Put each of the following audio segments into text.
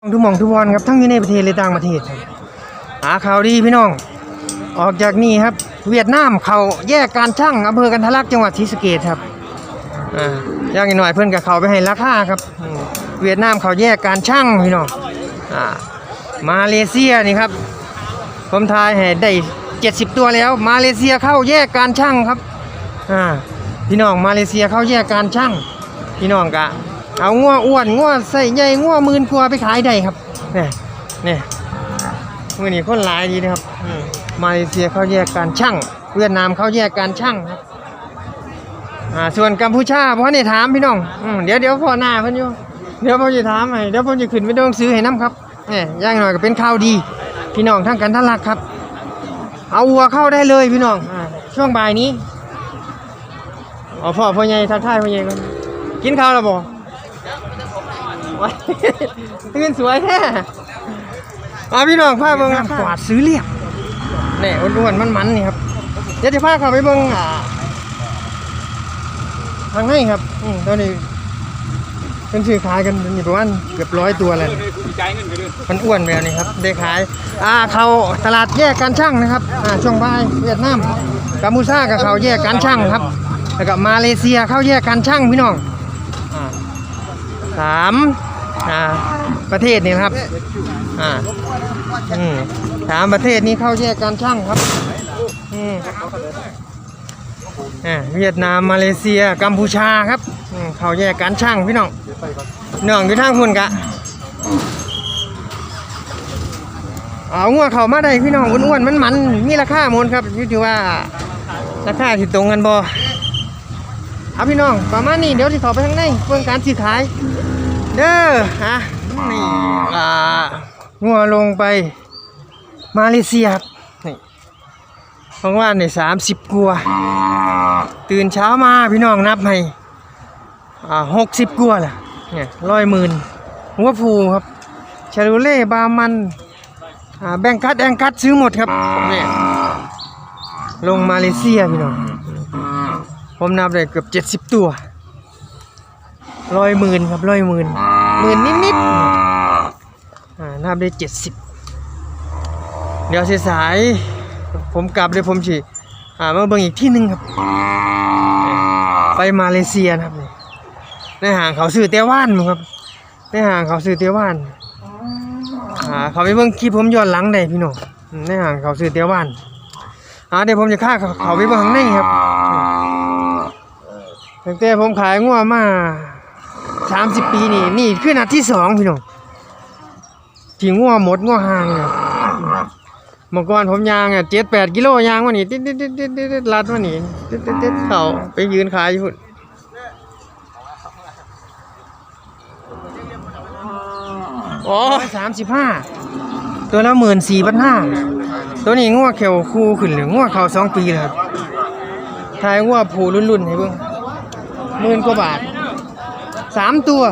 ทุกมองทุกวันครับทั้งอยู่ในประเทศและต่างประเทศครับหาข่าวดีพี่น้อง ออกจากนี่ครับ เวียดนามเขาแยกการช่างอำเภอกันทะลักจังหวัดศรีสะเกษครับอ่าย่างหน่อยเพื่อนกับเขาไปให้ราคาครับอืมเวียดนามเขาแยกการช่างพี่น้องอ่ามาเลเซียนี่ครับผมทายให้ได้70 ตัวแล้ว มาเลเซียเข้าแยกการช่างครับอ่าพี่น้องมาเลเซียเข้าแยกการช่างพี่น้องกะ เอางัวอ้วนงัวใส่ใหญ่งัวมื่นกว่าไปขายได้ครับเนี่ยเนี่ยมื่อนี้คนหลายดีนะครับมาเลเซียเขาแยกการช่างเวียดนามเขาแยกการช่างครับอ่าส่วนกัมพูชาเพราะนี่ถามพี่น้องอเดี๋ยวเดี๋ยวพอหน้าเพิ่นอยู่เดี๋ยวผมจะถามให้เดี๋ยวผมจะขึ้นไปต้องซื้อให้น้ำครับเนี่ยย่างหน่อยก็เป็นข่าวดี พี่น้องทั้งกันทั้งรักครับ เอาวัวเข้าได้เลยพี่น้องอช่วงบ่ายนี้อ๋อพ่อพ่อใหญ่ทักทายพ่อใหญ่กันกินข้าวแล้วบ่ โอ้ยตื่นสวยแท้อาพี่น้องพาเบิ่งกวาดซื้อเรียบนี่อ้วนๆมันๆนี่ครับเดี๋ยวจะพาเข้าไปเบิ่งอ่าทางในครับอืมตอนนี้เป็นซื้อขายกันนี่ประมาณเกือบร้อยตัวแล้วมันอ้วนแบบนี้ครับได้ขายอ่าเขาตลาดแยกการช่างนะครับอ่าช่วงบ่ายเวียดนามกัมพูชากับเขาแยกการช่างครับแล้วก็มาเลเซียเข้าแยกการช่างพี่น้องอ่าสาม่าประเทศนี่นะครับอ่าอืมสามประเทศนี้เข้าแยกการช่างครับอืมอ่าเวียดนามมาเลเซียกัมพูชาครับเข้าแยกการช่างพี่น้องน้องอยู่ทางคุณกะเอางัวเขามาได้พี่น้องอ้วนๆมันมันๆมีราคาหมดครับอยู่ที่ว่าราคาที่ตรงกันบ่เอาพี่น้องประมาณนี้เดี๋ยวที่เขาไปข้างในเรื่องการซื้อขาย เด้อฮะนี่อ่างัวลงไปมาเลเซียนี่ของว่านเนี่ยสามสิบกัว ตื่นเช้ามาพี่น้องนับให้อ่าหกสิบกัวาแหละเนี่ยร้อยหมื่นหัวผูครับชาลูเล่บามันอ่าแบงกัดแองกัดซื้อหมดครับเนี่ยลงมาเลเซียพี่น้องผมนับได้เกือบเจ็ดสิบตัว ร้อยหมื่นครับร้อยหมื่นหมื่นนิดๆอ่านับได้เจ็ดสิบเดี๋ยวสายๆผมกลับเดี๋ยวผมฉีอ่ามาเบิ่งอีกที่หนึ่งครับ ไปมาเลเซียนะครับนี่ในห่างเขาซื้อเตี้ยว่านมั้งครับในห่างเขาซื้อเตี้ยว่านอ่าเขาไปเบิ่งคลิปผมย้อนหลังได้พี่น้องอืมในห่างเขาซื้อเตี้ยว่านอ่าเดี๋ยวผมจะฆ่าเขาเขาไปเบิ่งข้างในครับตั้งแต่ผมขายงัวมา สามสิบปีนี่นี่คือนัดที่สองพี่น้องที่งัวหมดงัวห่างเนี่ยเมื่อก่อนผมยางอะเจ็ดแปดกิโลยางวันนี้ติดติดติดติดติดติดลัดวันนี้ติดติดติดเข่าไปยืนขายอยู่พุ่นอ๋อสามสิบห้าตัวละหมื่นสี่พันห้าตัวนี้งัวเขียวคู่ขึ้นหรืองัวเขาสองปีเลยครับทายงัวผูรุ่นๆให้เบิ่งหมื่นกว่าบาท สามตัว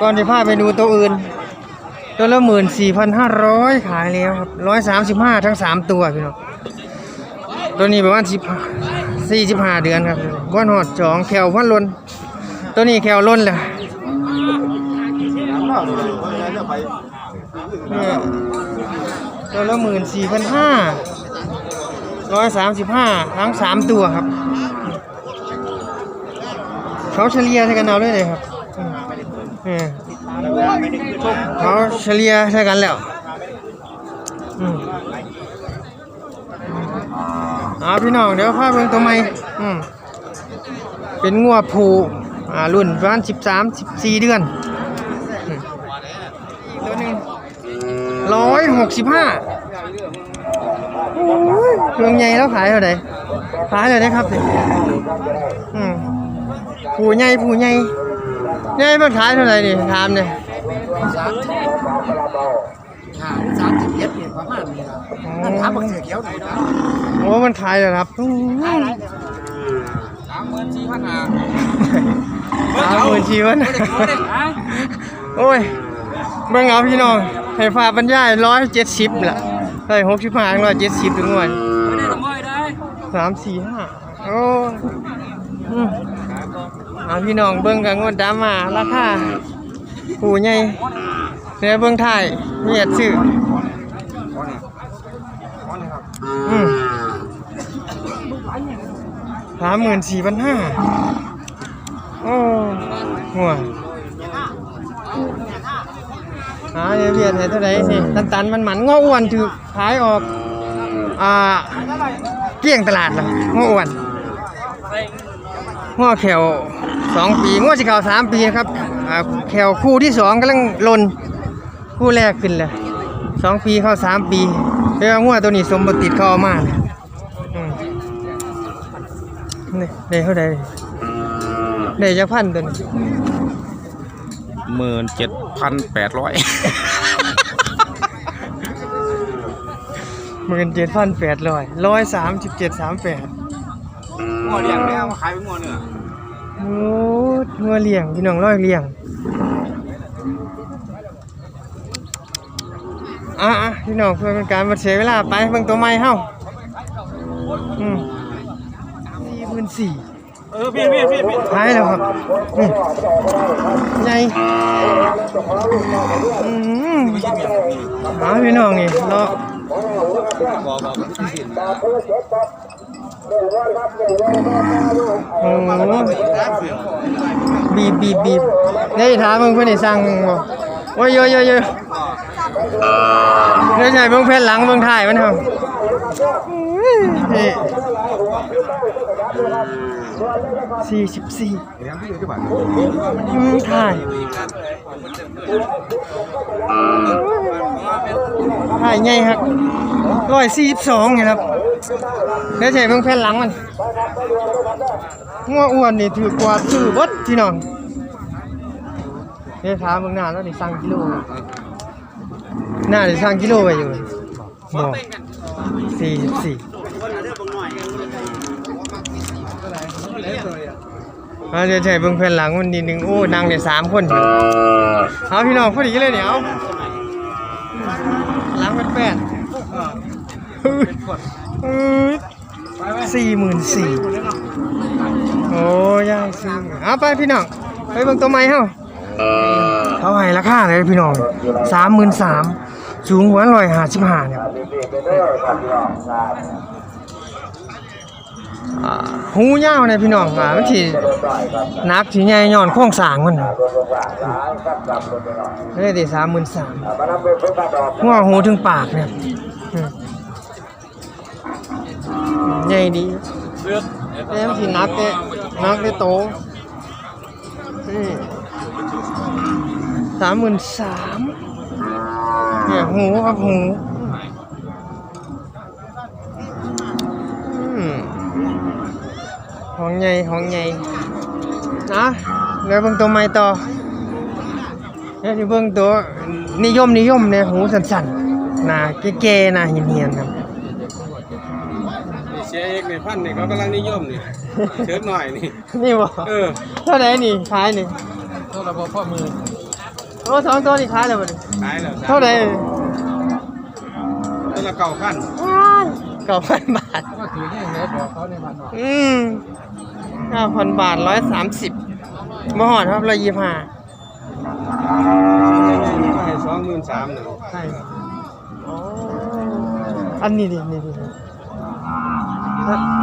ก่อนที่พาไปดูตัวอื่น ตัวละหมื่นสี่พันห้าร้อยขายแล้วครับร้อยสามสิบห้าทั้งสามตัวพี่น้องตัวนี้ประมาณสิบสี่สิบห้าเดือนครับว่านหอดสองแขวพันลนตัวนี้แขวล้นเลยเนี่ยตัวละหมื่นสี่พันห้าร้อยสามสิบห้าทั้งสามตัวครับ เขาเฉลี่ยใช่กันเอาด้วยเลยครับอืมอืมเขาเฉลี่ยใช่กันแล้วอืมเอาพี่น้องเดี๋ยวพาเบิ่งตัวใหม่อืมเป็นงัวผูอ่ารุ่นประมาณสิบสามสิบสี่เดือนอืมอีกตัวหนึ่งร้อยหกสิบห้าเครื่องใหญ่แล้วขายเท่าไหร่ขายเลยนะครับนี่อืม ผู้ใหญ่ผู้ใหญ่ใหญ่มันขายเท่าไหร่นี่ถามเนี่ยสามสามสิบเอ็ดเนี่ยประมาณนี้ครับนั่นถามบักเสือเขียวหน่อยนะโอ้มันขายแล้วครับอู้สามหมื่นสี่พันห้าสามหมื่นชีวันโอ้ยเบิ่งเอาพี่น้องให้ฟ้าบรรยายร้อยเจ็ดสิบละได้หกสิบห้าร้อยเจ็ดสิบถึงวันไม่ได้ละม้อยได้สามสี่ห้าโอ้อืม เอาพี่น้องเบิ่งกันงวดดามาราคาผู้ใหญ่เนี่ยเบื้องท้ายเวียดซื้ออ๋อนี่อ๋อนี่ครับอืมสามหมื่นสี่พันห้าโอ้หัวหาเวียดให้เท่าไหร่สิ ตันตันมันหมันง้ออ้วนถือขายออก อ่า เกลี้ยงตลาดเลยง้ออ้วนง้อแขว สองปีง้อสิเข่าวสามปีนะครับอ่าแขวคู่ที่สองกำลังลนคู่แรกขึ้นเลยสองปีเข้าสามปีเรียกว่าง้อตัวนี้สมบูรณ์ติดเข้าเอามาเลยอืมนี่ได้เท่าไหร่ได้จะพันตัวนี้หมื่นเจ็ดพันแปดร้อยหมื่นเจ็ดพันแปดร้อยร้อยสามสิบเจ็ดสามแปดงัวเลี้ยงแล้วมาขายเป็นงัวเนื้อ โอ้งัวเลี้ยงพี่น้องร้อยเลี้ยงอะพี่น้องเพื่อเป็นการมาเสียเวลาไปเบิ่งตัวใหม่เฮ้าอืมสี่หมื่นสี่เออพี่พี่พี่พี่หายแล้วครับใหญ่อืมหาพี่น้องนี่รอบอกบอกพี่สิ โอ้บีบบีบบีบได้ถามมึงเพื่อนได้สั่งมึงบ่โอ้ยโยโยโยเดี๋ยวใช่เบิ่งแผ่นหลังเบิ่งถ่ายมันเถอะ สี่สิบสี่เลี้ยงพี่อยู่ที่บ้านถ่ายถ่ายไงครับร้อยสี่สิบสองไงครับเดี๋ยวใส่เบิ่งแผ่นหลังมันงัวอ้วนนี่ถือกว่าถือเบดพี่น้องเดี๋ยวถามเบิ่งหน้าแล้วนี่สั่งกิโลหน้านี่สั่งกิโลไปอยู่บอกสี่สิบสี่ เอาเดี๋ยวใส่เบิ่งแผ่นหลังมันนิดนึงโอ้นั่งได้สามคนเอาพี่น้องพอดีเลยเนี่ยเอาหลังเป็นแปดสี่หมื่นสี่โอ้ยายสี่เอาไปพี่น้องไปเบิ่งตัวใหม่เฮาเขาให้ราคาเลยพี่น้องสามหมื่นสามสูงกว่าร้อยห้าสิบห้าเนี่ยอ่า หูยาวเนี่ยพี่น้องอ่ามันสิหนักสิใหญ่ย้อนโครงสร้างมันน่ะเลยได้สามหมื่นสามหัวหูถึงปากเนี่ยใหญ่ดีเลือกแล้วสินักเตะนักเตะโตสามหมื่นสามเนี่ยหูครับหู ห้องใหญ่ห้องใหญ่นะแล้วเบิ่งตัวใหม่ต่อแล้วที่เบิ่งตัวนิยมนิยมเนี่ยหูสั่นๆหน้าเก๋ๆหน้าเหียนๆครับเชียเอกในพันนี่เขากำลังนิยมนี่เชิญหน่อยนี่นี่บ่เออเท่าไหร่นี่ขายนี่ตัวระบบข้อมือโอ้สองตัวนี่ขายแล้วบ่นี่ขายแล้วเท่าไหร่ตัวละเก่าพันเก้าพันบาท ก็ถือนี่ไงบอกเขาในพันหน่อยอืมเก้าพันบาทร้อยสามสิบมาหอดครับร้อยยี่ห้าให้สองหมื่นสามหนึ่งใช่อ๋ออันนี้ดินี่ดิ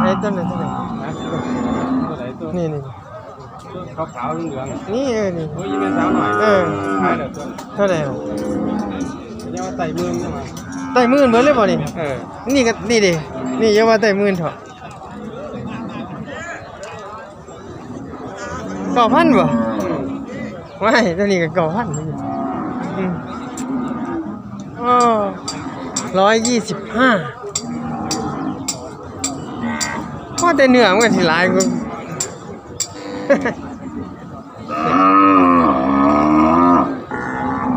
ไอ้ต้นไหนต้นไหนนะตัวไหนตัวนี่นี่ขาวขาวๆเหลืองนี่เออนี่ๆโอ้ยยี่เป็นสาวหน่อยเออขายแล้วตัวเท่าไหร่ล่ะเรียกว่าไต่เมืองใช่ไหม ไต่หมื่นเบิดเลยบ่นี่เออนี่ก็นี่ดินี่อย่าว่าไต่หมื่นเถอะเก้าพันบ่อืมไม่ตัวนี้ก็เก่าพันนี่อืมอ๋อร้อยยี่สิบห้าพอแต่เหนือมันก็สิหลายกู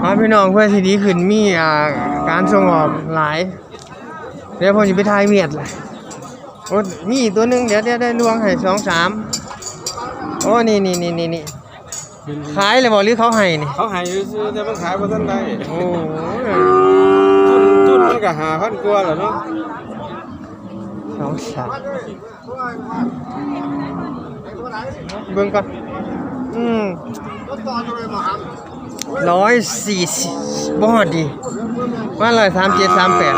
เอาพี่น้องเพื่อสิดีขึ้นมีอ่าการส่งออกหลาย เดี๋ยวผมจะไปทายเวียดเลยโอ้มีอีตัวหนึงเดี๋ยวเดี๋ยวได้ลวงให้สองสามโอ้นี่นี่นี่นี่นี่ขายเลยบอกหรือเขาให้นี่เขาใหายซื้อแต่มันขายบ่ทันได้โอ้ทุนทุนมันก็หาพันกว่าแล้วเนาะสองสามเบิ่งก่อนอืม รถต่อจะเลยมาหันร้อยสี่สิบบ่ฮอดดีว่าร้อยสามเจ็ดสามแปด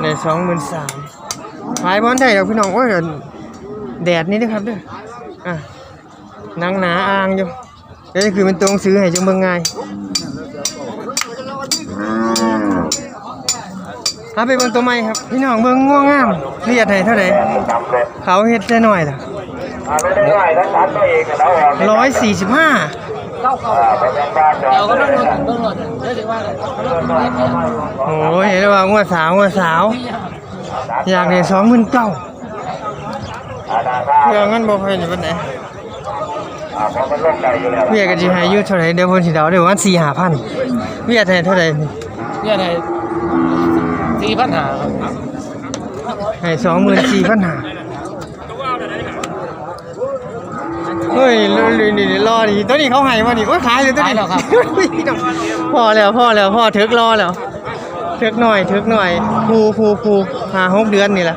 ในสองหมื่นสามขายบอลได้ดอกพี่น้องโอ้ยเดี๋ยวแดดนี่นะครับเด้ออะหนังหนาอ่างอยู่เดี๋ยวคือเป็นตัวหนังสือให้จังเบิ่งง่ายถ้าไปเบิ่งตัวใหม่ครับ พี่น้องเบิ่งง่วงงามเรียดให้เท่าไหร่เขาเฮ็ดได้หน่อยล่ะร้อยสี่สิบห้า เล่าเขาเราก็ต้องเบิ่งรถเดี๋ยวสิว่าเลยโอ้ยเห็นแล้วว่างวดสาวงวดสาว อยากได้สองหมื่นเก้าเพื่อเงินบ่ค่อยนี่ปานใดเวียก็สิให้อยู่เท่าไหร่เดี๋ยวเพิ่นสิดาวเดี๋ยววัน4 5,000เวียให้เท่าไหร่เนี่ยไหนสี่พันหาให้24,000หา เฮ้ยนี่นี่รอดิตัวนี้เขาให้บ่นี่โอ้ยขายเลยตัวนี้พี่น้องพอแล้วพอแล้วพอถึกรอแล้วถึกหน่อยถึกหน่อยภูภูภูหาหกเดือนนี่ล่ะ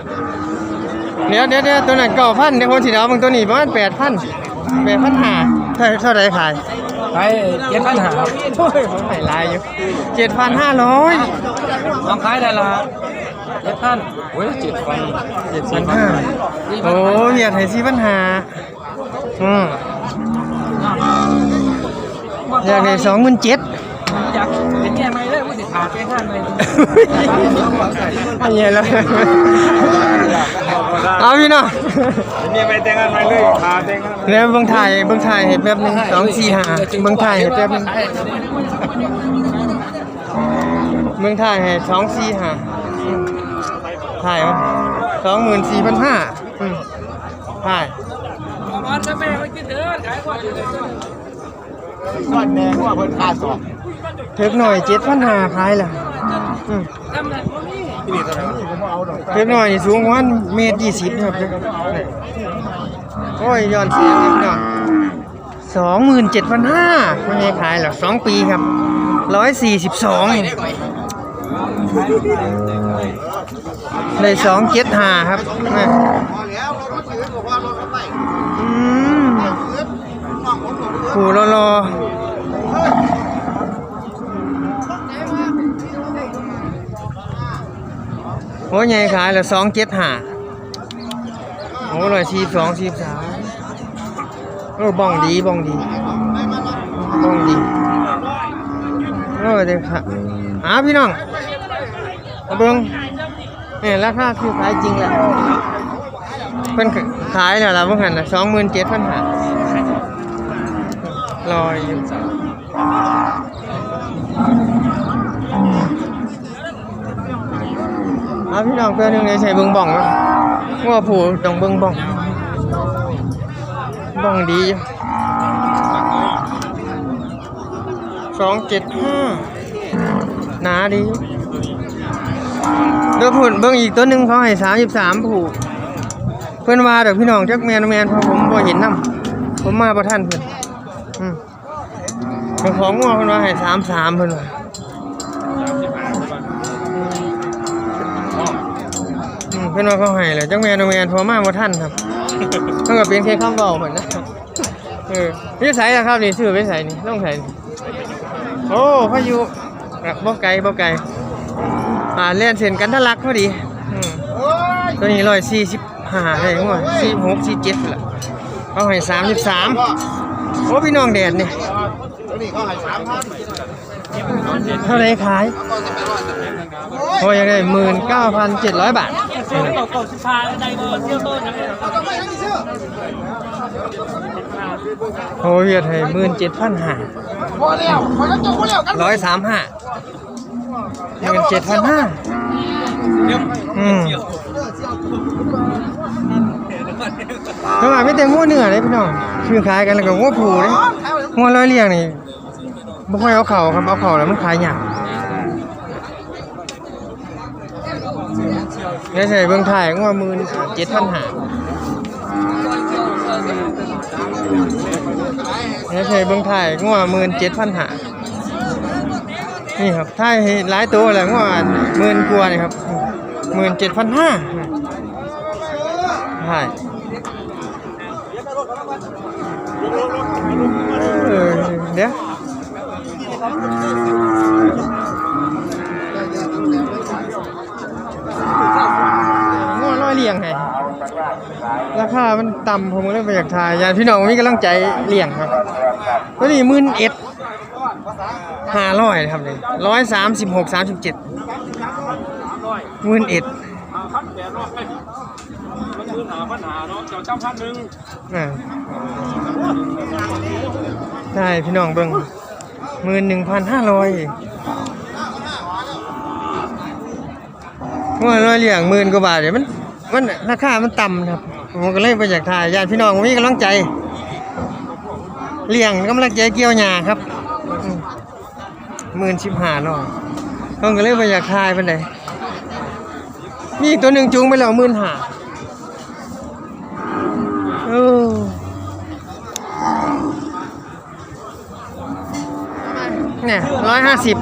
เดี๋ยวเดี๋ยวเดี๋ยวตัวนั้นเก้าพันเดี๋ยวคนสีดาวบางตัวนี้ประมาณแปดพันแปดพันหาเท่าเท่าไรขายไปเจ็ดพันหาโอ้ยผมใหลายอยู่เจ็ดพันห้าร้อยลองขายได้ละเจ็ดพันโอ้ยเจ็ดพันเจ็ดพันห้าโอ้ยอยากให้สี่พันหา อืมอยากได้สองหมื่นเจ็ดอยากเป็นแง่ไหมเลยว่าสิขาดเป็นห้าไหมอันนี้แล้วเอาพี่น้องนี่ไปแต่งงานไปเลยพาแต่งงานแล้วเบิ่งถ่ายเบิ่งถ่ายให้แป๊บหนึงสองสี่ห้าเบิ่งถ่ายให้แป๊บหนึงเมืองไทยให้สองสี่ห้าถ่ายวะสองหมื่นสี่พันห้าถ่ายันแม่ไปกินเถิดขายก่อนก้อนแดงว่าเพิ่นค่าสอบเทิกหน่อยเจ็ดพันห้าขายล่ะอืมทำนั่นบ่มีที่นี่เท่าไหร่ผมเอาดอกเทิกหน่อยสูงกว่าเมตรยี่สิบครับโอ้ยย้อนเสียงเลยพี่น้องสองหมื่นเจ็ดพันห้าไม่ให้ขายหรอกสองปีครับร้อยสี่สิบสองเลยสองเจ็ดห้าครับ มผูรอรอโอ้ยใหญ่ขายละสองเจ็ดห้าโอ้ร้อยสีสองสีสามโอ้บ้องดีบ้องดีบ้องดีโอ้เด็กค่ะหาพี่น้องมาเบิ้งเนี่ยราคาคือขายจริงแหละเพิ่น ขายแล้วล่ะเพิ่งหันละสองหมื่นเจ็ดพันห้าลอยอยู่เอาพี่น้องเพื่อนหนึ่งเลยใส่เบิ้งบ่องนะว่าผูต้องเบิ้งบ่องบ่องดีสองเจ็ดห้าหนาดีเดี๋ยวพูดเบิ้งอีกตัวหนึ่งเขาให้สามสิบสามผูก เพื่อนว่าเดี๋ยวพี่น้องจักแมนแมนพราะผมบ่เห็นน้ำผมมาประท่านเพื่อนอืมเป็นของงัวเพิ่อนว่าให้สามสามเพิ่อนว่าเพิ่อนว่าเขาให้แหละจังแมนแมนพอมาบ่ทันครับมันก็เป็นแค่คำเว้าเหมือนนะเออนี่ไสล่ะครับนี่ซื้อไปไสนี่ต้องไสนี่โอ้พายุบ่ไกลบ่ไกลอ่าเล่นเส้นกันทะลักพอดีตัวนี้ลอืม ตัวนี้145ได้งัว46 47ล่ะเขาให้33โอ้พี่น้องแดดเนี่ยตัวนี้เขาให้สามพันเท่าไรขายโอ้ยยังได้หมื่นเก้าพันเจ็ดร้อยบาทเก่าเก่าสิพาได้บ่เที่ยวต้นนะโอ้ยเวียดให้หมื่นเจ็ดพันห้าพอแล้วพอแล้วจบพอแล้วกันร้อยสามห้าหมื่นเจ็ดพันห้า อืมทำไมไม่แต่งัวเนื้อเลยพี่น้องคือขายกันแล้วก็งัวผูเลยงัวร้อยเลี้ยงนี่ไม่ค่อยเอาเข่าครับเอาเข่าแล้วมันขายยากเนี่ยใส่เบื้องไทยงัวมื่นเจ็ดพันหานี่เคยเบิ่งถ่ายงัวมื่นเจ็ดพันหา นี่ครับถ้าหลายตัวอะไรก็ปราหมื่นกว่านี่ครับหมื่นเจ็ดพันห้าใช่เดี๋ยวง้อร้อยเลียงไงราคามันต่ำผมเลยไปอยากทายยานพี่น้องมีกำลังใจเลียงครับก็นี่มื่นเอ็ด ห้าร้อยครับเลยร้อยสามสิบหกสามสิบเจ็ดมื่นเอ็ดพันแปดร้อยมันคือหาปัญหาเนาะเจ้าจ้ำพันหนึ่งอ่าใช่พี่น้องเบิ้งมื่นหนึ่งพันห้าร้อยว่าร้อยเลี้ยงหมื่นกว่าบาทเดี๋ยวมันมันราคา มันต่ำครับผมก็เลยไปอยากถ่ายญาติพี่น้องมีกำลังใจเลี้ยงกำลังใจเกี่ยวหญ้าครับ หมื่นสิบห้าร้อยผมก็เลยไปอยากถ่ายเป็นไดมีอีกตัวหนึ่งจูงไปแล้วหมื่นห้าโอ้เนี่ยร้อยห้าสิบ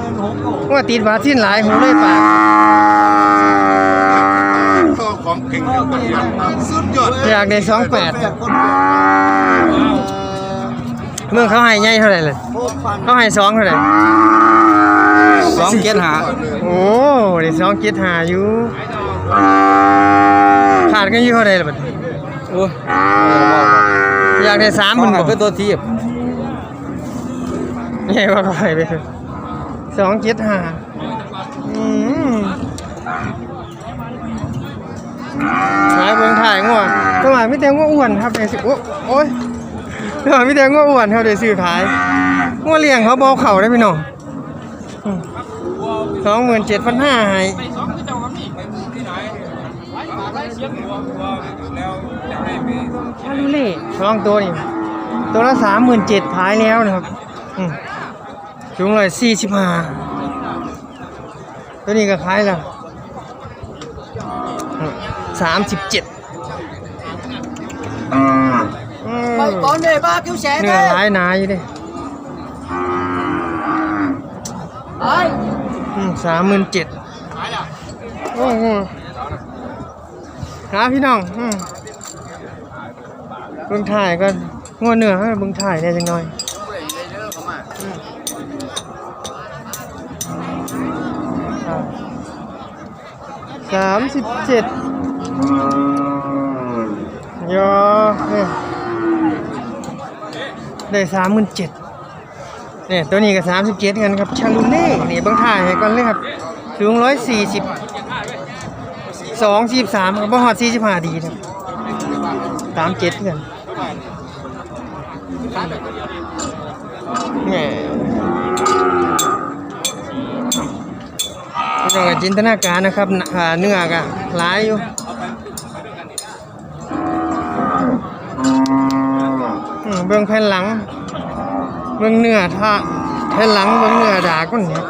ว่าติดบาทิ้นหลายหูเลยปากของเก่งสุดยอดอยากได้สองแปดเมื่อเขาให้ใหญ่เท่าไหร่เลยเขาให้สองเท่าไหร่ สองเกียรหาโอ้ได้สองเจ็ดหาอยู่ ขาดกันอยู่เท่าไหร่ล่ะบัดนี้โอ้ยอยากได้สามมัมันนก็บ่เป็นตัวทีบใหญ่ว่าไปไปเลยสองเจ็ดหาอืมหายเบิ่งถ่ายงัวก็มาไม่แต่งัวอ้วนครับเดี๋ยวสิโอ้โอ้ยก็มาไม่แต่งัวอ้วนครับเดี๋ยวซื้อขายงัวเลี้ยงเขาเบาเข่าได้พี่น้อง สองหมื่นเจ็ดพันห้าให้ไปสองที่เจ้าครับนี่ไปที่ไหนไปเสียงหัวหัวแล้วจะให้ไปชาลูเล่สองตัวนี่ตัวละสามหมื่นเจ็ดขายแล้วนะครับอืมสูงเลยสี่สิบห้าตัวนี้ก็ขายแล้วสามสิบเจ็ด Mày con đề ba cứu xe เนื้อหลายหนาอยู่เดิ Ơi สามหมื่นเจ็ดโอ้โหหาพี่น้องอืมเบิ่งถ่ายก็งวเนื้อให้เบิ่งถ่ายได้จังหน่อยสามสิบเจ็ดยอเนี่ยได้สามหมื่นเจ็ด เนี่ยตัวนี้ก็สามสิบเจ็ดกันครับชาลูเล่เนี่เบางถ่ายให้ก่อนเลยครับสูงร้อยสี่สิบสองสี่สามครับบ่ฮอดสี่สิบห้าดีครับสามเจ็ดกันแหมพี่น้องก็จินตนาการนะครับอ่าเนื้อก็หลายอยู่เบื้องแผ่นหลัง เบื้องเนื้อท่าแผ่หลังเบื้องเนื้อดากมันเนี่ย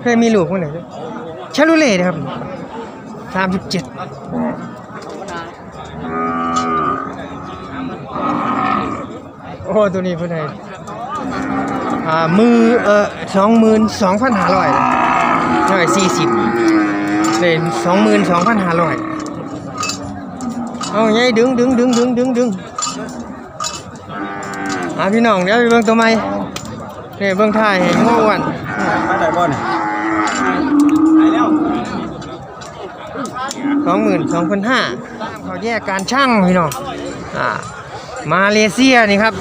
เคยมีลูกคนไหนด้วยชาลูเล่ครับสามสิบเจ็ดโอ้ตัวนี้คนไหนอ่ามือเออสองหมื่นสองพันห้าร้อยเท่าไหร่สี่สิบเป็นสองหมื่นสองพันห้าร้อยเอาไงดึงดึงดึงดึงดึงดึง อ่าพี่น้องเดี๋ยวไปเบิ่งตัวใหม่นี่เบิ่งท่ายให้งอ้วนไปไหนบ่เนี่ยสองหมื่นสองพันห้าเขาแยกการช่างพี่น้องอ่ามาเลเซียนี่ครับ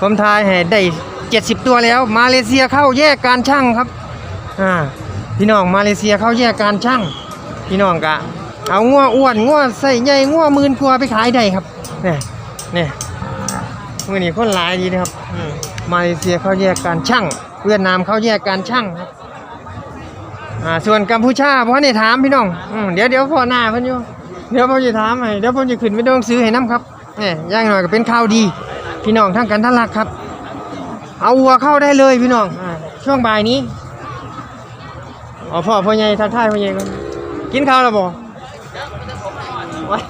ผมทายให้ได้เจ็ดสิบตัวแล้ว มาเลเซียเข้าแยกการช่างครับอ่าพี่น้องมาเลเซียเข้าแยกการช่างพี่น้องกะเอางัวอ้วนงัวใส่ใหญ่งัวหมื่นกว่าไปขายได้ครับเนี่ยเนี่ย มื่อนี้คนหลายดีนะครับอืมมาเลเซียเข้าแยกการช่างเวียดนามเข้าแยกการช่างครับอ่าส่วนกัมพูชาเพราะนี่ถามพี่น้องอืมเดี๋ยวเดี๋ยวพอหน้าเพิ่นอยู่เดี๋ยวผมจะถามให้เดี๋ยวผมจะขึ้นไปดูหนังสือให้น้ำครับเนี่ยอย่างหน่อยก็เป็นข่าวดี พี่น้องทั้งกันทั้งรักครับ เอาวัวเข้าได้เลยพี่น้องอาช่วงบ่ายนี้อ๋อพ่อพ่อใหญ่ทักทายพ่อใหญ่ก่อนกินข้าวแล้วบ่โอ้ย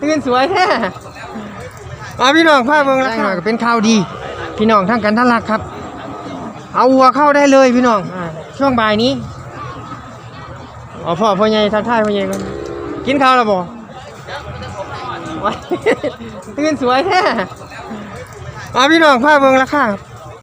ตื่นสวยแท้ มาพี่น้องพาเบิ่งแล้วค่ะก็เป็นข่าวดี พี่น้องทั้งกันทั้งรักครับ เอาวัวเข้าได้เลยพี่น้องอาช่วงบ่ายนี้อ๋อพ่อพ่อใหญ่ทักทายพ่อใหญ่ก่อนกินข้าวแล้วบ่โอ้ยตื่นสวยแท้มาพี่น้องพาเบิ่งแล้วค่ะ